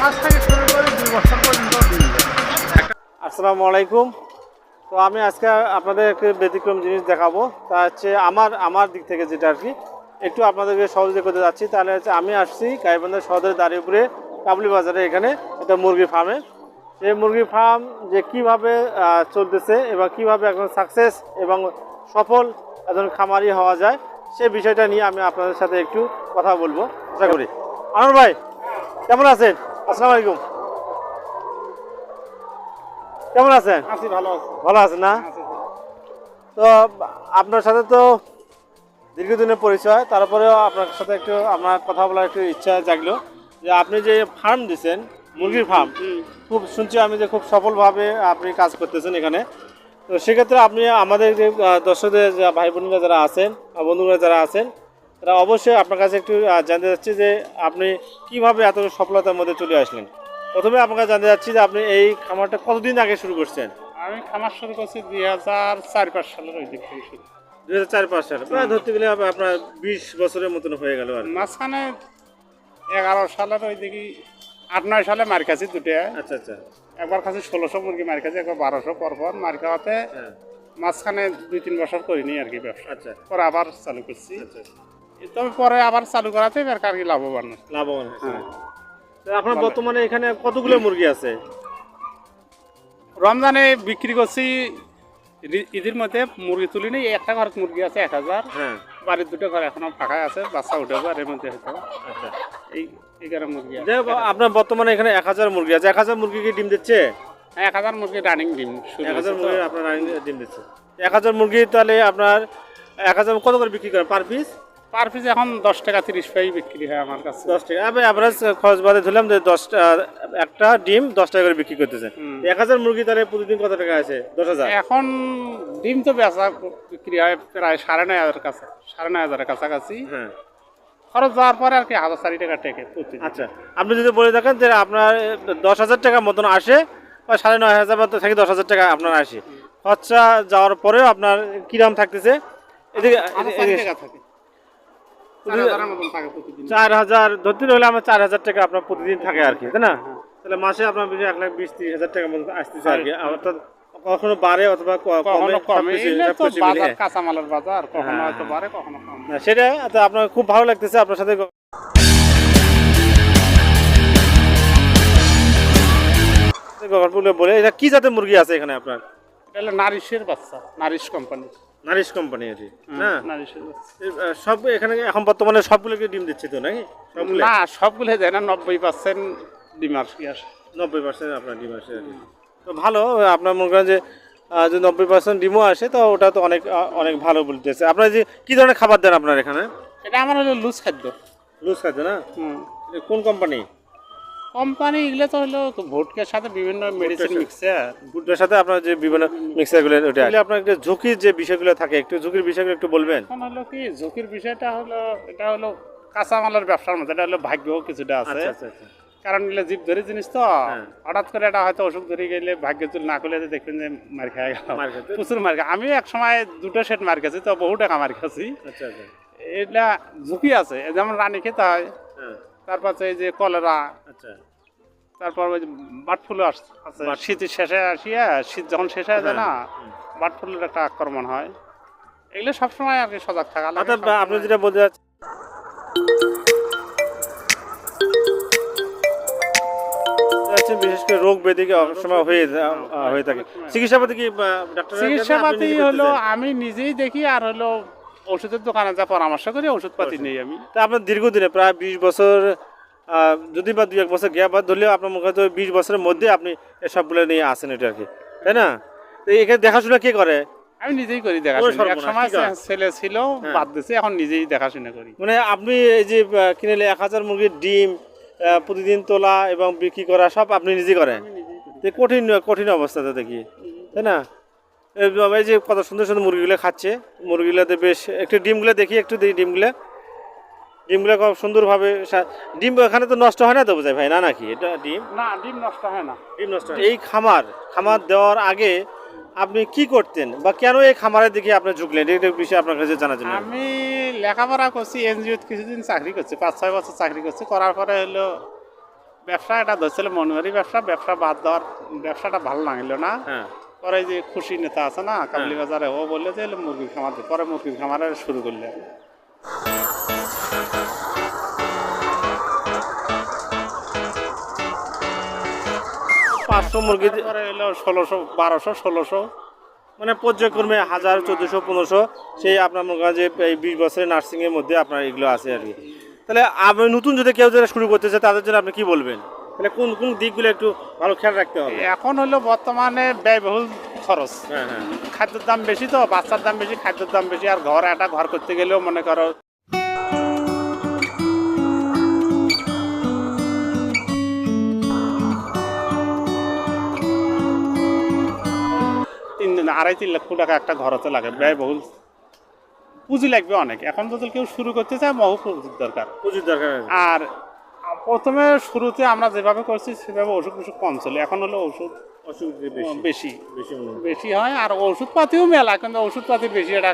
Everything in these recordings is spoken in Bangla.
মাস থেকে শুরু করে দুই বছর পর্যন্ত আসসালামু আলাইকুম তো আমি আজকে আপনাদের একটি ব্যতিক্রম জিনিস দেখাবো। তা হচ্ছে আমার আমার দিক থেকে যেটা আর কি। একটু আপনাদেরকে সহযোগিতা করতে যাচ্ছি। তাহলে হচ্ছে আমি আসছি গাইবান্ধা শহরের দাঁড়িয়ে উপরে কাবলি বাজারে এখানে একটা মুরগি ফার্মে সেই মুরগি ফার্ম যে কীভাবে চলতেছে এবং কীভাবে এখন সাকসেস এবং সফল একজন খামারি হওয়া যায় সে বিষয়টা নিয়ে আমি আপনাদের সাথে একটু কথা বলব। আশা করি। আনন্দ ভাই কেমন আছেন? আসসালামু আলাইকুম। কেমন আছেন? আছি ভালো আছি। ভালো আছেন না? তো আপনার সাথে তো দীর্ঘদিনের পরিচয় তারপরেও আপনার সাথে একটু আমার কথা বলার একটু ইচ্ছা জাগলো যে আপনি যে ফার্ম দিচ্ছেন মুরগির ফার্ম খুব শুনছি আমি যে খুব সফলভাবে আপনি কাজ করতেছেন এখানে। তো সেক্ষেত্রে আপনি আমাদের যে দর্শকদের যে ভাই বোনেরা যারা আছেন বন্ধুরা যারা আছেন তারা অবশ্যই আপনার কাছে একটু জানতে চাচ্ছি যে আপনি কীভাবে এত সফলতার মধ্যে চলে আসলেন? প্রথমে আপনার কাছে জানতে চাচ্ছি যে আপনি এই খামারটা কতদিন আগে শুরু করছেন? আমি খামার শুরু করছি দুই হাজার চার পাঁচ সালের ওই দিক থেকে শুরু। দুই হাজার চার পাঁচ সালে। প্রায় ধরতে গেলে আপনার বিশ বছরের মতন হয়ে গেল আর মাঝখানে এগারো সালের ওই দিকে আট নয় সালে মার খাচ্ছি দুটো। আচ্ছা আচ্ছা। একবার খাচ্ছি ষোলোশো মুরগি মার খাচ্ছি একবার বারোশো পরপর মার খাওয়াতে হ্যাঁ। মাঝখানে দুই তিন বছর করিনি আর কি ব্যবসা। আচ্ছা। পরে আবার চালু করছি। আচ্ছা। তবে পরে আবার চালু করাতে আর কি লাভবান লাভবান হ্যাঁ। আপনার বর্তমানে এখানে কতগুলো মুরগি আছে? রমজানে বিক্রি করছি ঈদের মধ্যে মুরগি তুলিনি একটা ঘর মুরগি আছে এক হাজার। হ্যাঁ। বাড়ির দুটো ঘর এখনও ফাঁকা আছে বাচ্চা উঠে আর এর মধ্যে হয়তো। আচ্ছা। এই এগারো মুরগি আছে। আপনার বর্তমানে এখানে এক হাজার মুরগি আছে। এক হাজার মুরগি কি ডিম দিচ্ছে? এক হাজার মুরগি রানিং ডিম এক হাজার মুরগি আপনার রানিং ডিম দিচ্ছে। এক হাজার মুরগি তাহলে আপনার এক হাজার কত করে বিক্রি করেন? পার পিস পার পিস এখন দশ টাকা তিরিশ পাই বিক্রি হয় আমার কাছে। দশ টাকা। আমি অ্যাভারেজ খরচ বাদে ধরলাম যে দশটা একটা ডিম দশ টাকা করে বিক্রি করতেছে। এক হাজার মুরগি তাহলে প্রতিদিন কত টাকা আছে? দশ হাজার। এখন ডিম তো বেচা বিক্রি হয় প্রায় সাড়ে নয় হাজার কাছে সাড়ে নয় হাজারের কাছাকাছি। হ্যাঁ। খরচ যাওয়ার পরে আর কি হাজার চারি টাকা টেকে আচ্ছা আপনি যদি বলে থাকেন যে আপনার দশ হাজার টাকা মতন আসে বা সাড়ে নয় হাজার মতো থেকে দশ হাজার টাকা আপনার আসে। খরচা যাওয়ার পরেও আপনার কিরাম থাকতেছে? এদিকে এদিকে- থাকে। চার হাজার ধরতে হলে আমার চার হাজার টাকা আপনার প্রতিদিন থাকে আর কি তাই না? তাহলে মাসে আপনার এক লাখ বিশ তিরিশ হাজার টাকা মতো আসতেছে আর কি। অর্থাৎ কখনো বাড়ে অথবা। কাঁচামালের বাজার কখনো হ্যাঁ, হয়তো বাড়ে কখনো সেটা আপনার খুব ভালো লাগতেছে আপনার সাথে গল্পগুলো বলে এটা কি জাতের মুরগি আছে এখানে আপনার? এটা নারিশের বাচ্চা নারিশ কোম্পানি নারিশ কোম্পানি এটি না? আহ, সব এখানে এখন বর্তমানে সবগুলোকে ডিম দিচ্ছে তো নাকি? সবগুলো? না সবগুলো যায় না নব্বই পার্সেন্ট ডিমার কি আসে। নব্বই পার্সেন্ট আপনার ডিম আসে। তো ভালো আপনার মনে করেন যে যে নব্বই পার্সেন্ট ডিমও আসে তো ওটা তো অনেক অনেক ভালো বলতেছে। আপনার যে কি ধরনের খাবার দেন আপনার এখানে? এটা আমার হলো লুজ খাদ্য। লুজ খাদ্য না? হুম। কোন কোম্পানি? কোম্পানি এগুলো তো হলো ভোটকের সাথে বিভিন্ন মেডিসিন মিক্সার ভুট্টার সাথে আপনার যে বিভিন্ন মিক্সারগুলো ওটা আসলে আপনার একটু ঝুঁকির যে বিষয়গুলো থাকে একটু ঝুঁকির বিষয়গুলো একটু বলবেন? এখন হলো কি ঝুঁকির বিষয়টা হলো এটা হলো কাঁচামালের ব্যবসার মধ্যে এটা হলো ভাগ্য কিছুটা আছে। আচ্ছা আচ্ছা আচ্ছা। কারণ এগুলো জীব ধরে জিনিস তো। হ্যাঁ। হঠাৎ করে এটা হয়তো অসুখ ধরে গেলে ভাগ্য চুল না করলে দেখবেন যে মার খেয়ে গেল? প্রচুর মার আমিও এক সময় দুটো সেট মার খেয়েছি তো বহু টাকা মার খেয়েছি এটা ঝুঁকি আছে। যেমন রানী খেতে হয়। হ্যাঁ। তারপর এই যে কলেরা আচ্ছা। তারপর ওই যে বার্ড ফ্লু আছে। শীতের শেষে আসিয়া শীত যখন শেষ হয়ে যায় না বার্ড ফ্লুর একটা আক্রমণ হয়। এগুলো সবসময় আর কি সজাগ থাকা লাগে। আপনি যেটা বলতে চাচ্ছেন যাচ্ছেন বিশেষ করে রোগ ব্যাধিকে অনেক সময় হয়ে হয়ে থাকে। চিকিৎসাপাতি কি চিকিৎসাপাতি হলো আমি নিজেই দেখি আর হলো ওষুধের দোকানে যা পরামর্শ করি ওষুধপাতি নেই আমি। তা আপনার দীর্ঘদিনে প্রায় বিশ বছর যদি বা দুই এক বছর গ্যাপ বাদ ধরলেও আপনার মুখে তো বিশ বছরের মধ্যে আপনি এসবগুলো নিয়ে আসেন এটা আর কি তাই না? তো এখানে দেখাশোনা কে করে? আমি নিজেই করি দেখাশোনা। এক সময় ছেলে ছিল হ্যাঁ। বাদ দিছে এখন নিজেই দেখাশোনা করি। মানে আপনি এই যে কিনলে এক হাজার মুরগির ডিম প্রতিদিন তোলা এবং বিক্রি করা সব আপনি নিজে করেন? কঠিন কঠিন অবস্থাতে দেখি তাই না? এই যে- কত সুন্দর সুন্দর মুরগিগুলো খাচ্ছে। মুরগিগুলোতে বেশ একটু ডিমগুলো দেখি একটু দেখি ডিমগুলো। ডিমগুলো খুব সুন্দরভাবে ডিম এখানে তো নষ্ট হয় না তো বোঝায় ভাই না নাকি? এটা ডিম? না ডিম নষ্ট হয় না। ডিম নষ্ট। এই খামার খামার দেওয়ার আগে আপনি কি করতেন বা কেন এই খামারের দিকে আপনি ঝুঁকলেন? এটা বিষয়ে আপনার কাছে জানার জন্য। আমি লেখাপড়া করছি এনজিও কিছুদিন চাকরি করছি পাঁচ ছয় বছর চাকরি করছি। করার পরে হলো ব্যবসা এটা ধরছিল মনোহারি ব্যবসা। ব্যবসা বাদ দেওয়ার ব্যবসাটা ভালো লাগছিল না। হ্যাঁ। পরে যে খুশি নেতা আছে না কাবলি বাজারে ও বললে যে মুরগির খামার পরে মুরগির খামার শুরু করলে পাঁচশো মুরগি পরে এলো ষোলোশো বারোশো ষোলোশো মানে পর্যায়ক্রমে হাজার চোদ্দোশো পনেরোশো সেই আপনার মনে করেন যে এই বিশ বছরের নার্সিংয়ের মধ্যে আপনার এগুলো আছে আর কি। তাহলে আপনি নতুন যদি কেউ যারা শুরু করতে চায় তাদের জন্য আপনি কি বলবেন? তাহলে কোন কোন দিকগুলো একটু ভালো খেয়াল রাখতে হবে? এখন হলো বর্তমানে ব্যয়বহুল খরচ। হ্যাঁ হ্যাঁ। খাদ্যের দাম বেশি তো বাচ্চার দাম বেশি খাদ্যের দাম বেশি আর ঘর একটা ঘর করতে গেলেও মনে করো তিন দিন আড়াই তিন লক্ষ টাকা একটা ঘর ঘরতে লাগে ব্যয়বহুল। পুঁজি লাগবে অনেক। এখন যদি কেউ শুরু করতে চায় বহু পুঁজির দরকার। পুঁজির দরকার। আর প্রথমে শুরুতে আমরা যেভাবে করছি সেভাবে ওষুধ ওষুধ কম ছিল এখন হলো ওষুধ বেশি। বেশি। হয়। হয় আর ওষুধপাতিও মেলা কিন্তু ওষুধপাতি বেশি এটা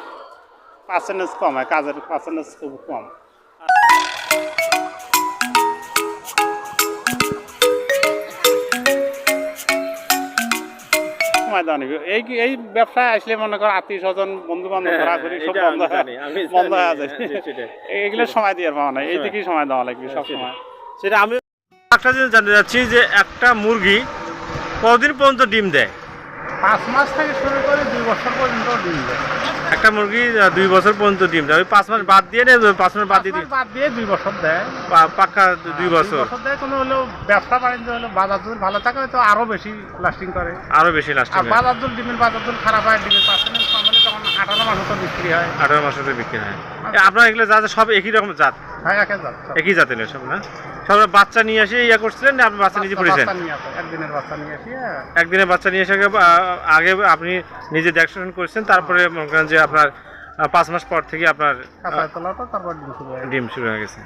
পার্সেন্টেজ কম হয় কাজের পার্সেন্টেজ খুব কম। এই এই ব্যবসায় আসলে মনে করো আত্মীয় স্বজন বন্ধু বান্ধব হ্যাঁ, ঘোরাঘুরি সব বন্ধ বন্ধ হয়ে যায়। হ্যাঁ, এগুলো সময় দিয়ে পাওয়া না এই। দিকেই সময় দেওয়া লাগবে সব সময়। সেটা আমি একটা জিনিস জানতে চাচ্ছি যে একটা মুরগি কতদিন পর্যন্ত ডিম দেয়? পাঁচ মাস থেকে শুরু করে দুই বছর পর্যন্ত ডিম দেয়। একটা মুরগি দুই বছর পর্যন্ত ডিম দেয়। ওই পাঁচ মাস বাদ দিয়ে নেই পাঁচ মাস বাদ দিয়ে দিই বাদ দিয়ে দুই বছর দেয়। পাক্কা দুই বছর। দেয় কোনো হলো ব্যবসা বাণিজ্য হলো বাজার দর ভালো থাকে তো আরও বেশি লাস্টিং করে। আরও বেশি লাস্ট আর বাজার দর ডিমের বাজার দর খারাপ হয় ডিমের পার্সেন্টেজ আঠারো মাস বিক্রি হয়। আঠারো মাসের বিক্রি হয়। আপনার এগুলো যা যা সব একই রকম জাত? হয় একই জাতের সব না? সব বাচ্চা নিয়ে এসে ইয়া করছিলেন না আপনি বাচ্চা নিজে পড়েছেন? বাচ্চা নিয়ে আসে একদিনের বাচ্চা নিয়ে আসি হ্যাঁ। একদিনে বাচ্চা নিয়ে এসে আগে- আপনি নিজে দেখাশোনা করেছেন তারপরে মনে করেন যে আপনার পাঁচ মাস পর থেকে আপনার ডিম শুরু হয় গেছে।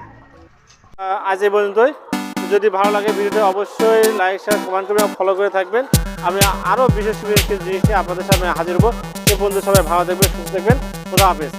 আজ এই পর্যন্তই। যদি ভালো লাগে ভিডিওটা অবশ্যই লাইক শেয়ার কমেন্ট করবেন ফলো করে থাকবেন। আমি আরও বিশেষ বিশেষ জিনিস নিয়ে আপনাদের সামনে হাজির হব। পর্যন্ত সবাই ভালো দেখবেন সুস্থ দেখবেন খোদা হাফেজ।